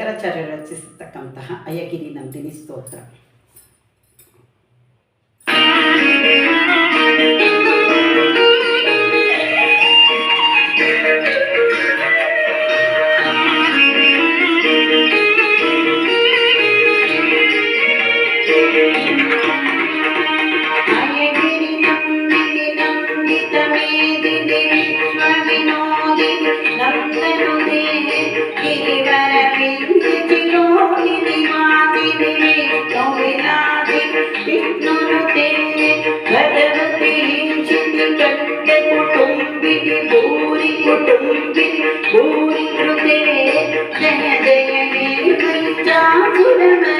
ಶಂಕರಾಚಾರ್ಯರು ರಚಿಸತಕ್ಕಂತಹ ಅಯ್ಯಗಿರಿ ನಂದಿನಿ ಸ್ತೋತ್ರ. Amen.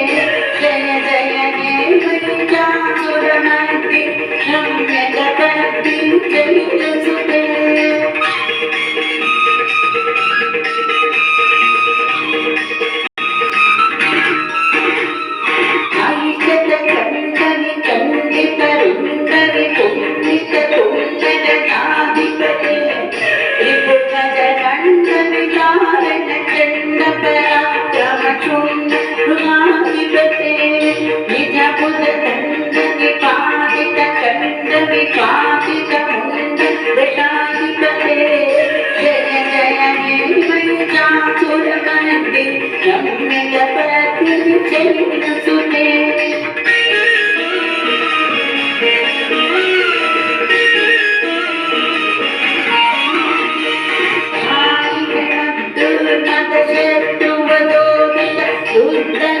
చూడకండి నమ్మిన ప్రతి చెల్లిన సునే శత్రువదో శుద్ధ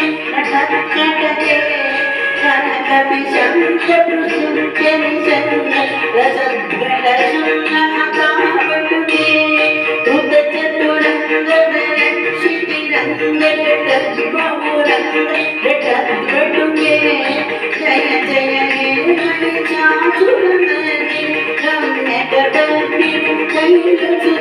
నటనటకే కనకపి శంకరు సుఖ్యని చంద్ర రసద్గణ సున్నహకామటుకే కృత చతురంగ శిబిరంగ రటద్భవురంగ రటద్గటుకే జయ జయ హే చాచురమని రమ్యకటపిరు కైలసు